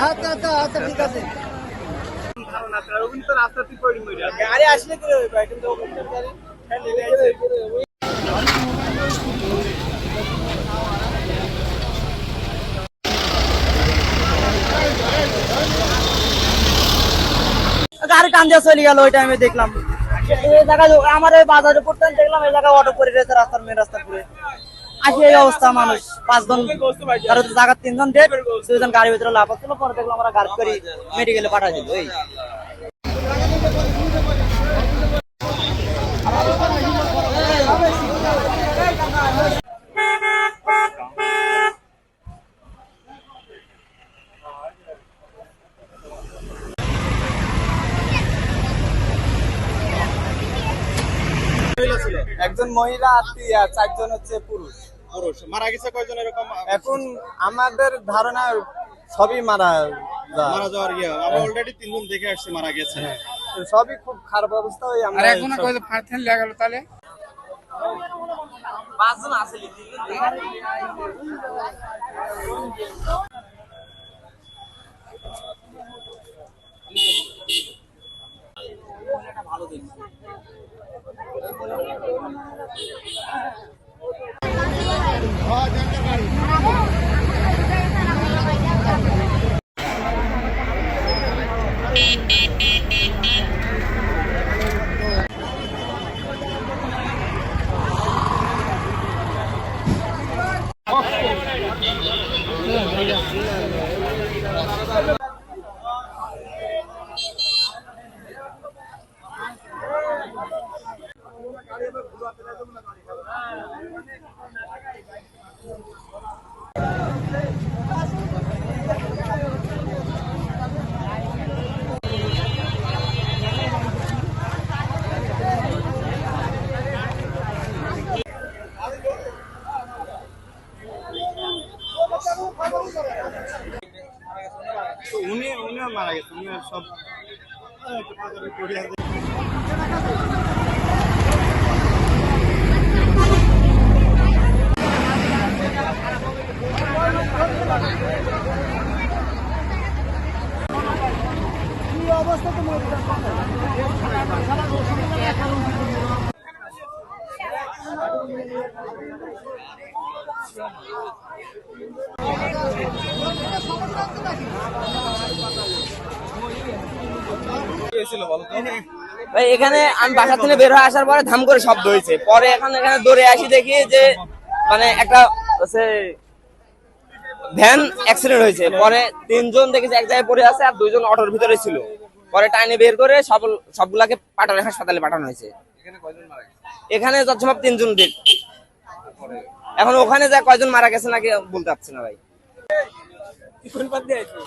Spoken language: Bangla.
আচ্ছা আচ্ছা আচ্ছা ঠিক আছে গাড়ি আসলে কি হবে ভাই কিন্তু ওখানকার গাড়ি হ্যাঁ, নিলে আইছে। গাড়ি টান দিয়ে চলে গেল ওই টাইমে দেখলাম এই জায়গায় আমার এই বাজারে পড়তেন দেখলাম এই জায়গায় অটো করে রয়েছে রাস্তার মেন রাস্তা পুরে আসে এই অবস্থা মানুষ। পাঁচজন কারও জায়গার তিনজন ডেট দুজন গাড়ির ভিতরে লাভ ছিল পরে দেখলাম আমরা গাড়ি করে মেডিকেলে পাঠাই দিল একজন মহিলা আর চারজন হচ্ছে পুরুষ। পুরুষ। মারা গেছে কয়জন এরকম? এখন আমাদের ধারণা সবই মারা মারা যাওয়ার ইয়ে। আমরা অলরেডি তিনজন দেখে আসছি মারা গেছে। সবই খুব খারাপ অবস্থা ওই আমরা এখন কয়জন কত ফাঁড় গেল তাহলে? পাঁচজন আছে উনি উনিও মারা গেছে উনি সব ভাই, এখানে আমি বাসা থেকে বের হয়ে আসার পরে ধাম করে শব্দ হয়েছে। পরে এখন এখানে দৌড়ে আসি দেখি যে মানে একটা ভ্যান অ্যাক্সিডেন্ট হয়েছে। পরে তিনজন দেখেছি এক জায়গায় পড়ে আছে আর দুইজন অটোর ভিতরে ছিল। পরে টাইনে বের করে সব সবগুলাকে পাঠানো হাসপাতালে পাঠানো হয়েছে। এখানে যথাসম্ভব তিনজন এখন ওখানে যা কয়জন মারা গেছে নাকি বলতে পারছি না ভাই। কোন পথ দিয়ে আইছো?